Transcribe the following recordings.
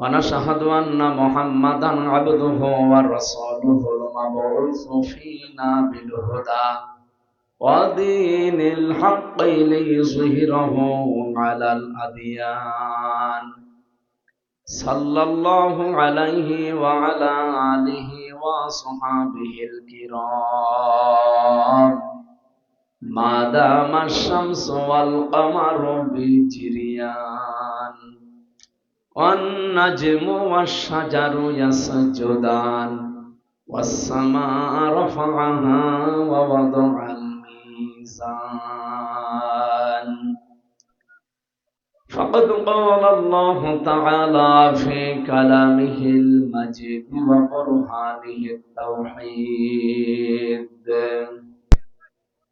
ونشهد أن محمدا عبده ورسوله المبعوث فينا بالهدى ودين الحق ليظهره على الأديان صلى الله عليه وعلى آله وصحابه الكرام ما دام الشمس والقمر بجريان والنجم والشجر يسجدان والسماء رفعها ووضع الميزان فقد قال الله تعالى في كلامه المجيد وبرهانه التوحيد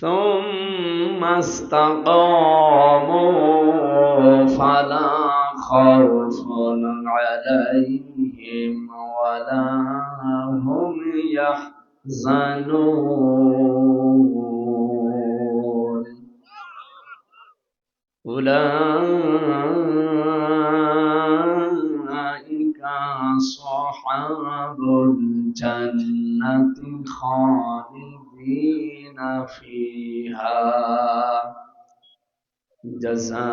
ثم استقاموا فلا خوف عليهم ولا هم يحزنون خالدين فيها. جزاء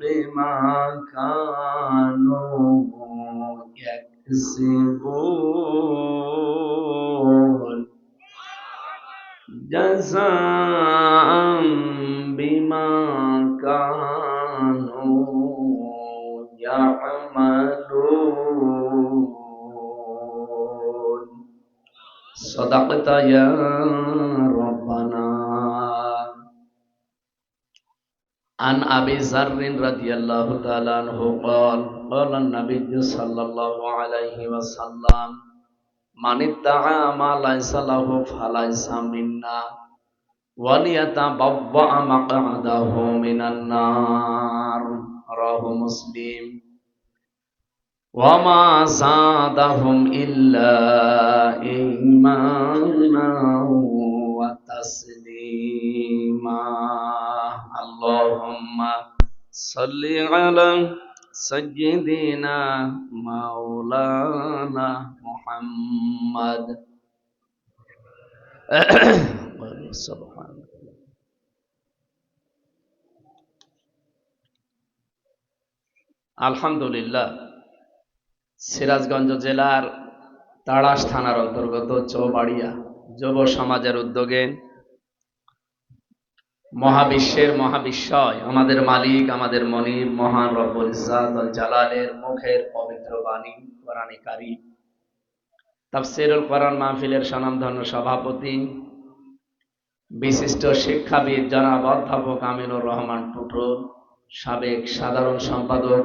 بما كانوا يكسبون. جزاء بما كانوا يعملون. صدقت يا ربنا عن أبي ذر رضي الله تعالى عنه قال قال النبي صلى الله عليه وسلم من ادعى ما ليس له فليس منا وليتبوأ مقعده من النار رواه مسلم وما زادهم إلا إيمانا وتسليما. اللهم صل على سيدنا مولانا محمد. الحمد لله সিরাজগঞ্জ জেলার তাড়াশ থানার অন্তর্গত চৌবাড়িয়া যুব সমাজের উদ্যোগে মহাবিশ্বের মহাবিশ্বয়, আমাদের মালিক, আমাদের মনিব, মহান রব্বুল জালালের মুখের পবিত্র বাণী কোরআনে কারীম তাফসীরুল কোরআন মাহফিলের স্বনামধন্য সভাপতি, বিশিষ্ট শিক্ষাবিদ জনাব অধ্যাপক আমিনুর রহমান টুটু, সাবেক সাধারণ সম্পাদক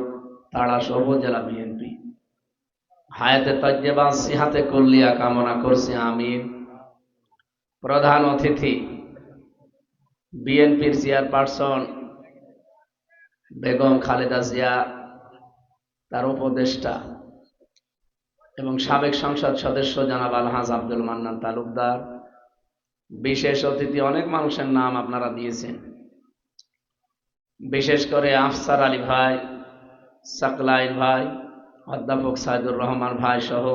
তাড়াশ উপজেলা বিএনপি। হায়াতে তজ্জেবা সিহাতে কল্লিয়া কামনা করছি আমির প্রধান অতিথি, বিএনপির চেয়ারপারসন বেগম খালেদা জিয়া, তার উপদেষ্টা এবং সাবেক সংসদ সদস্য জানাব আলহাজ আব্দুল মান্নান তালুকদার। বিশেষ অতিথি, অনেক মানুষের নাম আপনারা দিয়েছেন। বিশেষ করে আফসার আলী ভাই সাকলাইন ভাই অধ্যাপক সাইদুর রহমান ভাই সহ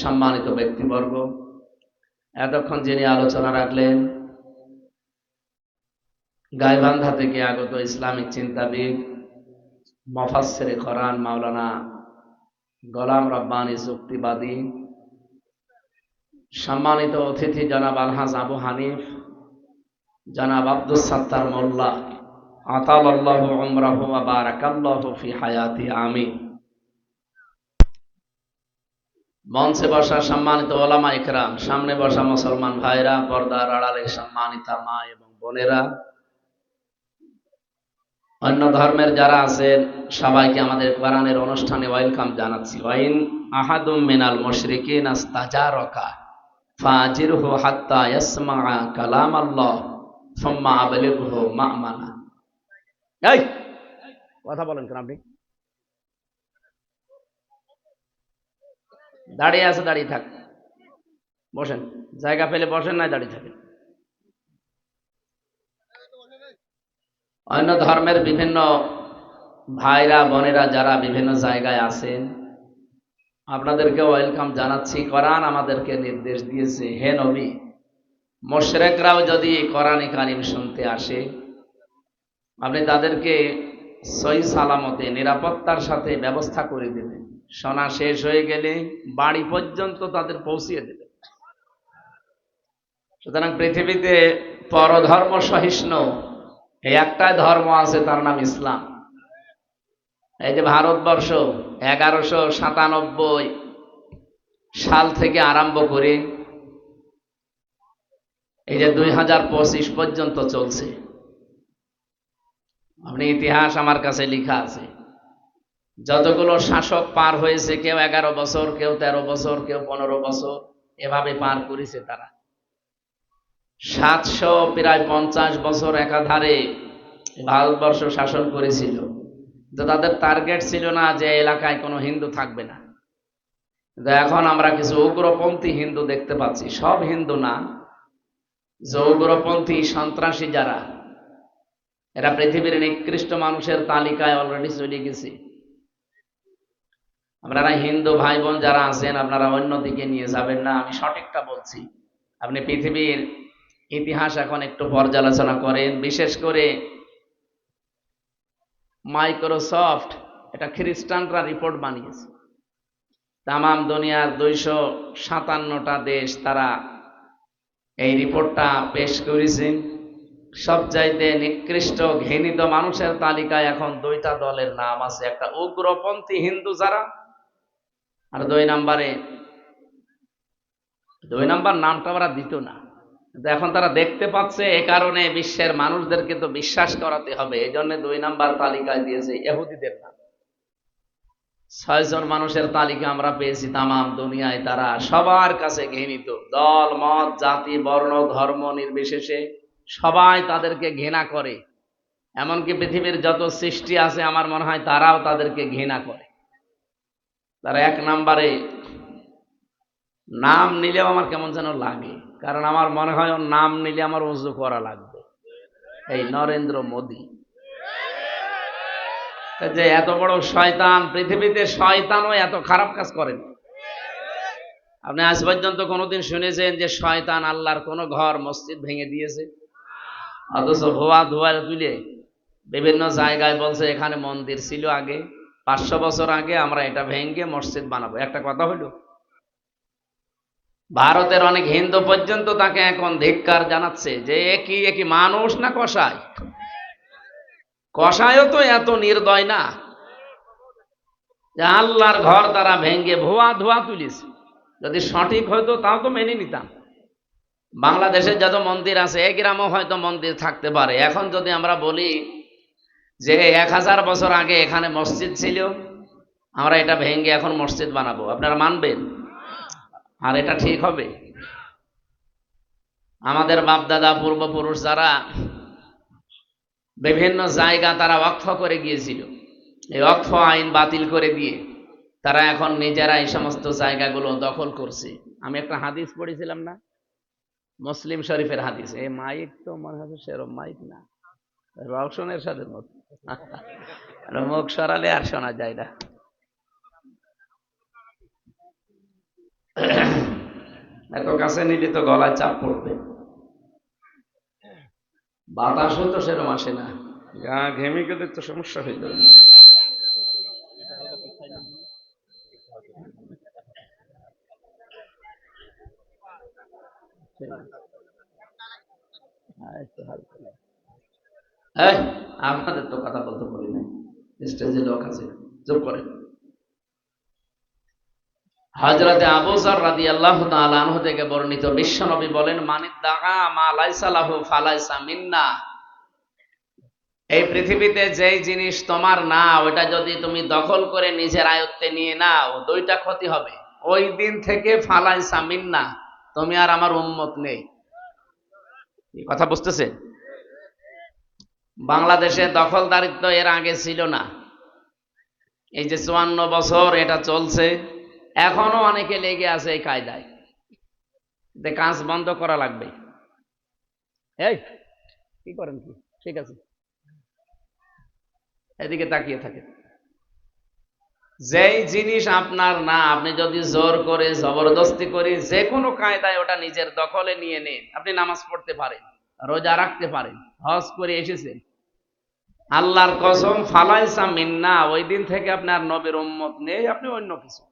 সম্মানিত ব্যক্তিবর্গ। এতক্ষণ যিনি আলোচনা রাখলেন, গাইবান্ধা থেকে আগত ইসলামিক চিন্তাবিদ মফাসের কোরআন মাওলানা গোলাম রব্বানি যুক্তিবাদী সম্মানিত অতিথি জনাব আলহাজ আবু হানিফ, জনাব আব্দুল সাত্তার মোল্লা আতাল আল্লাহ উমরাহু ওয়া ফি হায়াতি, আমিন। মঞ্চে বসা সম্মানিত ওলামা ইকরাম, সামনে বসা মুসলমান ভাইরা, পর্দার আড়ালে সম্মানিতা মা এবং বোনেরা। অন্য ধর্মের যারা আছেন, সবাইকে আমাদের কোরআনের অনুষ্ঠানে ওয়েলকাম জানাচ্ছি। ওয়াইন আহাদুম মিনাল মুশরিকিন আস্তাজারাকা ফাজিরহু হাত্তা ইয়াসমা'a কালাম আল্লাহ সুম্মা আবলিগহু মা'মানা। এই, কথা বলেন কেন আপনি? দাঁড়িয়ে আছে, দাঁড়িয়ে থাক। বসেন। জায়গা পেলে বসেন না দাঁড়িয়ে থাকেন। অন্য ধর্মের বিভিন্ন ভাইরা, বোনেরা যারা বিভিন্ন জায়গায় আছেন, আপনাদেরকে ওয়েলকাম জানাচ্ছি। কোরআন আমাদেরকে নির্দেশ দিয়েছে, হে নবী, মোশরেকরাও যদি কোরআনে কারিম শুনতে আসে, আপনি তাদেরকে সই সালামতে, নিরাপত্তার সাথে ব্যবস্থা করে দেবেন। শোনা শেষ হয়ে গেলে বাড়ি পর্যন্ত তাদের পৌঁছিয়ে দেবে। সুতরাং পৃথিবীতে পরধর্ম সহিষ্ণু, এই একটাই ধর্ম আছে তার নাম ইসলাম। এই যে ভারতবর্ষ এগারোশো সাতানব্বই সাল থেকে আরম্ভ করে এই যে দুই হাজার পঁচিশ পর্যন্ত চলছে। আপনি ইতিহাস আমার কাছে লেখা আছে। যতগুলো শাসক পার হয়েছে, কেউ এগারো বছর, কেউ তেরো বছর, কেউ পনেরো বছর, এভাবে পার করেছে তারা। সাতশো প্রায় পঞ্চাশ বছর একাধারে ভারতবর্ষ শাসন করেছিল। তো তাদের টার্গেট ছিল না যে এলাকায় কোনো হিন্দু থাকবে না। এখন আমরা কিছু উগ্রপন্থী হিন্দু দেখতে পাচ্ছি। সব হিন্দু না, যে উগ্রপন্থী সন্ত্রাসী যারা, এরা পৃথিবীর নিকৃষ্ট মানুষের তালিকায় অলরেডি চলে গেছে। আপনারা হিন্দু ভাই বোন যারা আছেন, আপনারা অন্যদিকে নিয়ে যাবেন না। আমি সঠিকটা বলছি। আপনি পৃথিবীর ইতিহাস এখন একটু পর্যালোচনা করেন। বিশেষ করে মাইক্রোসফট এটা খ্রিস্টানরা রিপোর্ট বানিয়েছে। তামাম দুনিয়ার দুইশো সাতান্নটা দেশ তারা এই রিপোর্টটা পেশ করেছে। সবচাইতে নিকৃষ্ট ঘৃণিত মানুষের তালিকায় এখন দুইটা দলের নাম আছে। একটা উগ্রপন্থী হিন্দু যারা আর দুই নাম্বারে, দুই নাম্বার নামটা ওরা দিত না। কিন্তু এখন তারা দেখতে পাচ্ছে এ কারণে বিশ্বের মানুষদেরকে তো বিশ্বাস করাতে হবে। এই জন্য দুই নাম্বার তালিকায় দিয়েছে এহুদিদের নাম। ছয়জন মানুষের তালিকা আমরা পেয়েছি তামাম দুনিয়ায়। তারা সবার কাছে ঘৃণিত। দল, মত, জাতি, বর্ণ, ধর্ম নির্বিশেষে সবাই তাদেরকে ঘৃণা করে। এমনকি পৃথিবীর যত সৃষ্টি আছে, আমার মনে হয় তারাও তাদেরকে ঘৃণা করে। তারা এক নাম্বারে, নাম নিলেও আমার কেমন যেন লাগে। কারণ আমার মনে হয় ওর নাম নিলে আমার উজু করা লাগবে। এই নরেন্দ্র মোদী। যে এত বড় শয়তান, পৃথিবীতে শয়তানও এত খারাপ কাজ করেন। আপনি আজ পর্যন্ত কোনোদিন শুনেছেন যে শয়তান আল্লাহর কোন ঘর, মসজিদ ভেঙে দিয়েছে? অথচ ভুয়া ধোয়া তুলে বিভিন্ন জায়গায় বলছে এখানে মন্দির ছিল আগে। পাঁচশো বছর আগে আমরা এটা ভেঙে মসজিদ বানাবো। একটা কথা হইল, ভারতের অনেক হিন্দু পর্যন্ত তাকে এখন ধিক্কার জানাচ্ছে যে একই একই মানুষ না কষায় কষায়ও তো এত নির্দয় না। আল্লাহর ঘর তারা ভেঙ্গে ভুয়া ধোয়া তুলিছে। যদি সঠিক হয়তো তাও তো মেনে নিতাম। বাংলাদেশের যত মন্দির আছে এক গ্রামও হয়তো মন্দির থাকতে পারে। এখন যদি আমরা বলি যে এক হাজার বছর আগে এখানে মসজিদ ছিল, আমরা এটা ভেঙ্গে এখন মসজিদ বানাবো। আপনারা মানবেন? আর এটা ঠিক হবে? আমাদের বাপদাদা পূর্বপুরুষ যারা বিভিন্ন জায়গা তারা অক্ষ করে গিয়েছিল। এই অক্ষ আইন বাতিল করে দিয়ে তারা এখন নিজেরা এই সমস্ত জায়গাগুলো দখল করছে। আমি একটা হাদিস পড়েছিলাম না? মুসলিম শরীফের হাদিস। এই মাইক তো মনে হচ্ছে সেরম মাইক না। রওশনের সাথে মতো। মুখ সরালে আর শোনা যায় না। এত কাছে নিলে তো গলায় চাপ পড়বে। বাতাসও তো সেরকম আসে না। গা ঘেমে গেলে তো সমস্যা হয়ে যাবে। এই, আপনাদের তো কথা বলতে বলি নাই। স্টেজে লোক আছে, চুপ করে। হজরতে আবু জার রাদিয়াল্লাহু তাআলা আনহু থেকে বর্ণিত বিশ্বনবী বলেন মানিদ দাগা মা লাইসা ফালাইসা মিন্না। এই পৃথিবীতে যেই জিনিস তোমার না ওটা যদি তুমি দখল করে নিজের আয়ত্তে নিয়ে নাও, দুইটা ক্ষতি হবে। ওই দিন থেকে ফালাইসা মিন্না, তুমি আর আমার উম্মত নেই। কথা বুঝতেছে বাংলাদেশে দখলদারিত্ব এর আগে ছিল না। এই যে চুয়ান্ন বছর এটা চলছে, এখনও অনেকে লেগে আছে এই কায়দায়। যে কাজ বন্ধ করা লাগবে। এই, কি করেন কি? ঠিক আছে। এদিকে তাকিয়ে থাকে যেই জিনিস আপনার না, আপনি যদি জোর করে জবরদস্তি করে যে কোনো কায়দায় ওটা নিজের দখলে নিয়ে নেন। আপনি নামাজ পড়তে পারেন, রোজা রাখতে পারেন, হজ করে এসেছেন। আল্লাহর কসম, ফালাইসা মিন্না, ওই দিন থেকে আপনার নবীর উম্মত নেই, আপনি অন্য কিছু।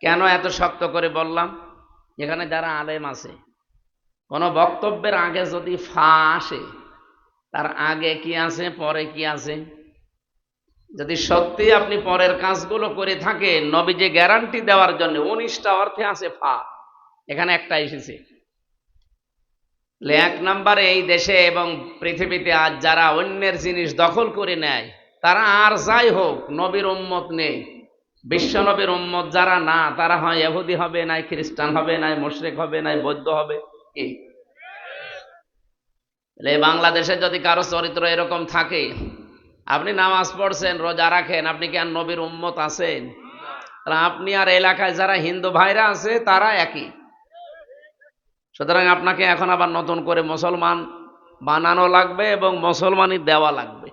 কেন এত শক্ত করে বললাম? এখানে যারা আলেম আছে, কোন বক্তব্যের আগে যদি ফা আসে, তার আগে কি আছে, পরে কি আছে? যদি সত্যি আপনি পরের কাজগুলো করে থাকেন নবী যে গ্যারান্টি দেওয়ার জন্য উনিশটা অর্থে আছে ফা। এখানে একটা এসেছে। এক নম্বরে এই দেশে এবং পৃথিবীতে আজ যারা অন্যের জিনিস দখল করে নেয়, তারা আর যাই হোক, নবীর উম্মত নেই। বিশ্ব নবীর উম্মত যারা না, তারা হয় এহুদি হবে, নাই খ্রিস্টান হবে, নাই মুশরিক হবে, নাই বৌদ্ধ হবে। কি? বাংলাদেশে যদি কারও চরিত্র এরকম থাকে, আপনি নামাজ পড়ছেন, রোজা রাখেন, আপনি কি আর নবীর উম্মত আছেন? আপনি আর এলাকায় যারা হিন্দু ভাইরা আছে, তারা একই। সুতরাং আপনাকে এখন আবার নতুন করে মুসলমান বানানো লাগবে এবং মুসলমানই দেওয়া লাগবে।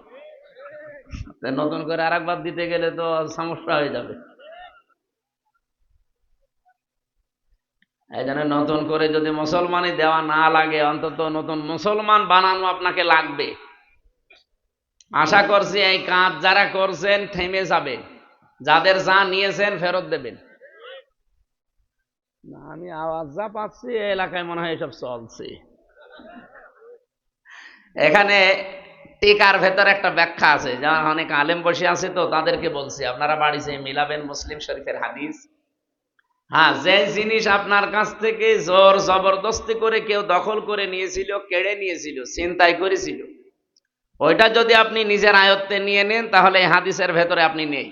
নতুন করে আর একবার দিতে গেলে তো সমস্যা হয়ে যাবে। এই জন্য নতুন করে যদি মুসলমানই দেওয়া না লাগে, অন্তত নতুন মুসলমান বানানো আপনাকে লাগবে। আশা করছি এই কাজ যারা করছেন, থেমে যাবে যাদের যা নিয়েছেন, ফেরত দেবেন। না, আমি আওয়াজ যা পাচ্ছি এলাকায় মনে হয় এসব চলছে। এখানে টিকার ভেতর একটা ব্যাখ্যা আছে, যারা অনেক আলেম বসে আছে তো তাদেরকে বলছি, আপনারা বাড়িতে মিলাবেন মুসলিম শরীফের হাদিস। হ্যাঁ যে জিনিস আপনার কাছ থেকে জোর জবরদস্তি করে কেউ দখল করে নিয়েছিল, কেড়ে নিয়েছিল চিন্তাই করেছিল, ওইটা যদি আপনি নিজের আয়ত্তে নিয়ে নেন, তাহলে হাদিসের ভেতরে আপনি নেই।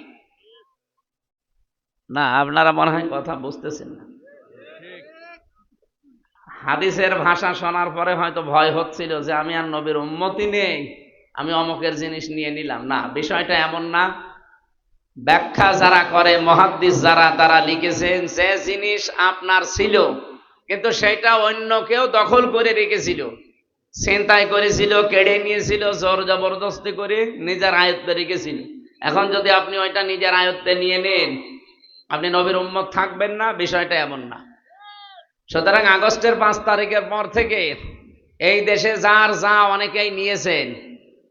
না, আপনারা মনে হয় কথা বুঝতেছেন না। হাদিসের ভাষা শোনার পরে হয়তো ভয় হচ্ছিল যে আমি আর নবীর উন্মতি নেই, আমি অমকের জিনিস নিয়ে নিলাম। না, বিষয়টা এমন না। ব্যাখ্যা যারা করে, মহাদ্দিস যারা, তারা লিখেছেন যে জিনিস আপনার ছিল, কিন্তু সেটা অন্য কেউ দখল করে রেখেছিল। চিন্তায় করেছিল, কেড়ে নিয়েছিল, জোর জবরদস্তি করে নিজের আয়ত্তে রেখেছিল। এখন যদি আপনি ওইটা নিজের আয়ত্তে নিয়ে নেন, আপনি নবীর উম্মত থাকবেন না, বিষয়টা এমন না। সুতরাং আগস্টের পাঁচ তারিখের পর থেকে এই দেশে যার যা অনেকেই নিয়েছেন,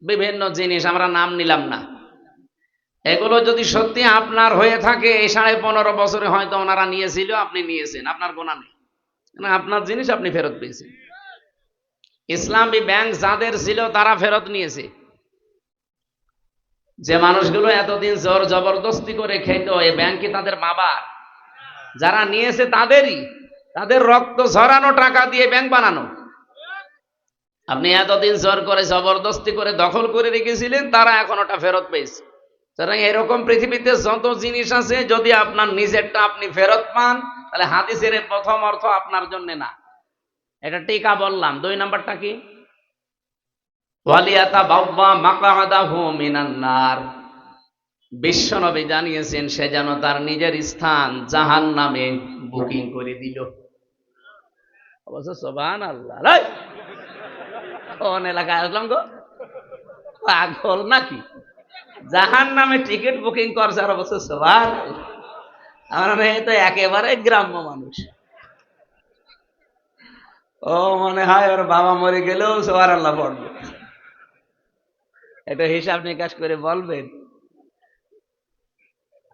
বিভিন্ন জিনিস আমরা নাম নিলাম না। এগুলো যদি সত্যি আপনার হয়ে থাকে, এই সাড়ে পনেরো বছরে হয়তো ওনারা নিয়েছিল, আপনি নিয়েছেন, আপনার গোনা নেই। আপনার জিনিস আপনি ফেরত পেয়েছেন। ইসলামী ব্যাংক যাদের ছিল, তারা ফেরত নিয়েছে। যে মানুষগুলো এতদিন জোর জবরদস্তি করে খেত, এই ব্যাংকে তাদের বাবার? যারা নিয়েছে তাদেরই। তাদের রক্ত ঝরানো টাকা দিয়ে ব্যাংক বানানো। আপনি এতদিন জোর করে জবরদস্তি করে দখল করে রেখেছিলেন, তারা এখন ওটা ফেরত পেয়েছে। সুতরাং এরকম পৃথিবীতে যত জিনিস আছে, যদি আপনার নিজেরটা আপনি ফেরত পান, তাহলে হাদিসের প্রথম অর্থ আপনার জন্য না। এটা টিকা বললাম। দুই নাম্বারটা কি? ওয়ালিয়াতা বাব্বা মাকাদাহু মিনান্নার বিশ্বনবী জানিয়েছেন, সে যেন তার নিজের স্থান জাহান নামে বুকিং করে দিল। অবশ্য আল্লাহ! কোন এলাকায় আসলাম গো? পাগল নাকি? জাহান নামে টিকিট বুকিং করছে আর অবশ্য আমার মেয়ে তো একেবারে গ্রাম্য মানুষ। ও মনে হয় ওর বাবা মরে গেলেও সোয়ার আল্লাহ পড়বে। এটা হিসাব নিকাশ করে বলবেন।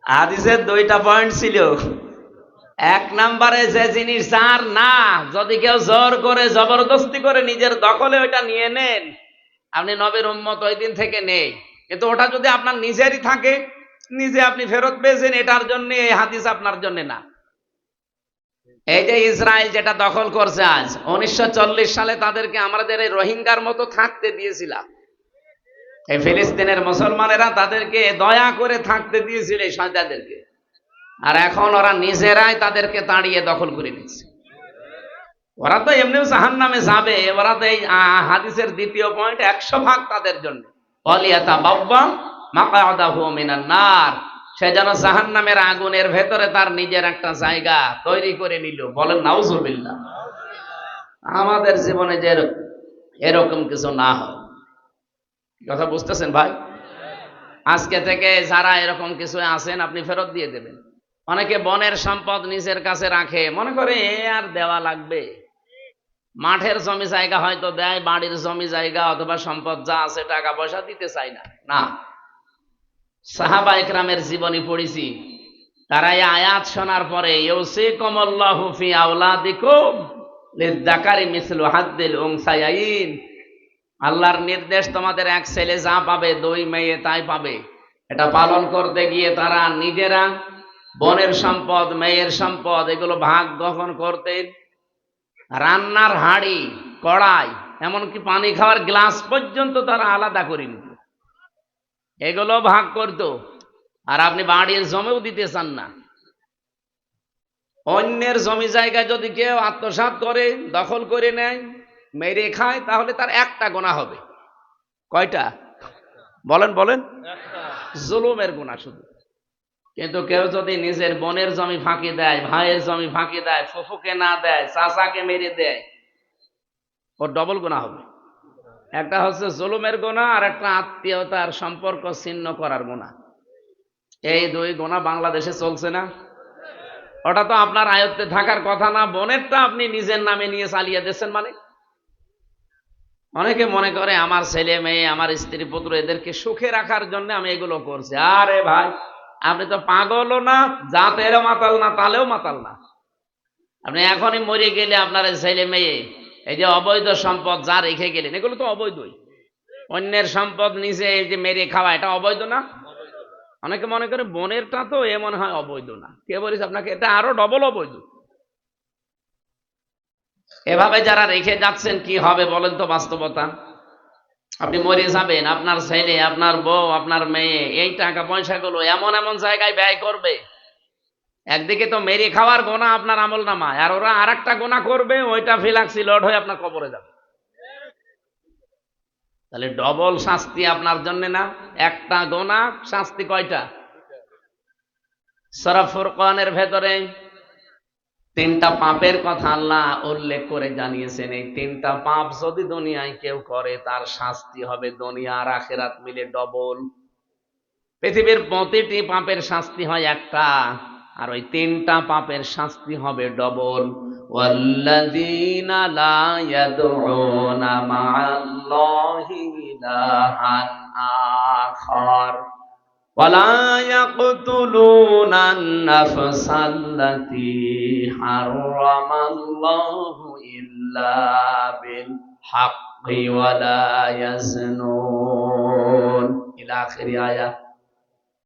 হাদিসের দুইটা পয়েন্ট ছিল। এক নম্বরে যে জিনিস যার না, যদি কেউ জোর করে, জবরদস্তি করে নিজের দখলে ওইটা নিয়ে নেন, আপনি নবীর উম্মত ওই দিন থেকে নেই। কিন্তু ওটা যদি আপনার নিজেরই থাকে, নিজে আপনি ফেরত পেয়েছেন, এটার জন্য, এই হাদিস আপনার জন্য না। এই যে ইসরায়েল যেটা দখল করছে আজ, উনিশশো চল্লিশ সালে তাদেরকে আমাদের এই রোহিঙ্গার মতো থাকতে দিয়েছিলাম। এই ফিলিস্তিনের মুসলমানেরা তাদেরকে দয়া করে থাকতে দিয়েছিল এই সন্তানদেরকে আর এখন ওরা নিজেরাই তাদেরকে তাড়িয়ে দখল করে নিচ্ছে। ওরা তো এমনিও জাহান নামে যাবে, ওরা তো এই হাদিসের দ্বিতীয় পয়েন্ট একশো ভাগ তাদের জন্য। অলিয়াতা বাব্বা মাকাদাহু মিনান নার। সে যেন জাহান নামের আগুনের ভেতরে তার নিজের একটা জায়গা তৈরি করে নিল। বলেন, নাউজুবিল্লাহ। আমাদের জীবনে যে এরকম কিছু না হয়। কথা বুঝতেছেন ভাই? আজকে থেকে যারা এরকম কিছু আছেন, আপনি ফেরত দিয়ে দেবেন। অনেকে বনের সম্পদ নিজের কাছে রাখে। মনে করে এ আর দেওয়া লাগবে। মাঠের জমি জায়গা হয়তো দেয়, বাড়ির জমি জায়গা অথবা সম্পদ যা আছে টাকা পয়সা দিতে চাই না। না। সাহাবা একরামের জীবনী পড়েছি। তারা এই আয়াত শোনার পরে ইউসিকুম আল্লাহু ফি আওলাদিকুম লিযাকারি মিসলু হাদ্দিল উনসায়াইন। আল্লাহর নির্দেশ, তোমাদের এক ছেলে যা পাবে, দুই মেয়ে তাই পাবে। এটা পালন করতে গিয়ে তারা নিজেরা বনের সম্পদ মেয়ের সম্পদ এগুলো ভাগ গ্রহণ করতেন। রান্নার হাড়ি কড়াই এমনকি পানি খাওয়ার গ্লাস পর্যন্ত তারা আলাদা করে নিত। এগুলো ভাগ করত। আর আপনি বাড়ির জমেও দিতে চান না। অন্যের জমি জায়গা যদি কেউ আত্মসাৎ করে দখল করে নেয় মেরে খায় তাহলে তার একটা গোনা হবে। কয়টা? বলেন বলেন। জুলুমের গোনা শুধু। কিন্তু কেউ যদি নিজের বোনের জমি ফাঁকি দেয়, ভাইয়ের জমি ফাঁকি দেয়, ফুফুকে না দেয়, চাচাকে মেরে দেয় ওর ডবল গোনা হবে। একটা হচ্ছে জুলুমের গোনা আর একটা আত্মীয়তার সম্পর্ক ছিন্ন করার গোনা এই দুই গোনা বাংলাদেশে চলছে না। ওটা তো আপনার আয়ত্তে থাকার কথা না, বোনেরটা আপনি নিজের নামে নিয়ে চালিয়ে দিচ্ছেন মানে। অনেকে মনে করে, আমার ছেলে মেয়ে, আমার স্ত্রী পুত্র, এদেরকে সুখে রাখার জন্য আমি এগুলো করছি। আরে ভাই আপনি তো পাগলও না, জাতেরও মাতাল না, তালেও মাতাল না। আপনি এখনই মরে গেলে আপনার ছেলে মেয়ে, এই যে অবৈধ সম্পদ যা রেখে গেলেন, এগুলো তো অবৈধই। অন্যের সম্পদ নিজে এই যে মেরে খাওয়া, এটা অবৈধ না? অনেকে মনে করে বোনেরটা তো এ মনে হয় অবৈধ না। কে বলিস আপনাকে, এটা আরও ডবল অবৈধ। এভাবে যারা রেখে যাচ্ছেন, কি হবে বলেন তো বাস্তবতা? আপনি মরে যাবেন, আপনার ছেলে, আপনার বউ, আপনার মেয়ে, এই টাকা পয়সাগুলো এমন এমন জায়গায় ব্যয় করবে। একদিকে তো মেরে খাওয়ার গোনা আপনার আমল নামায় আর ওরা আর একটা গোনা করবে, ওইটা ফিলাক্সি লড হয়ে আপনার কবরে যাবে। তাহলে ডবল শাস্তি আপনার জন্য না, একটা গোনা শাস্তি কয়টা? সরফুর কোরআনের ভেতরে তিনটা পাপের কথা আল্লাহ উল্লেখ করে জানিয়েছেন এই তিনটা পাপ যদি দুনিয়ায় কেউ করে তার শাস্তি হবে দুনিয়া আর আখেরাত মিলে ডবল পৃথিবীর প্রতিটি পাপের শাস্তি হয় একটা আর ওই তিনটা পাপের শাস্তি হবে ডবল والذين لا يدعون مع الله إلها آخر ولا يقتلون النفس التي حرم الله إلا بالحق ولا يزنون. إلى آخر آية.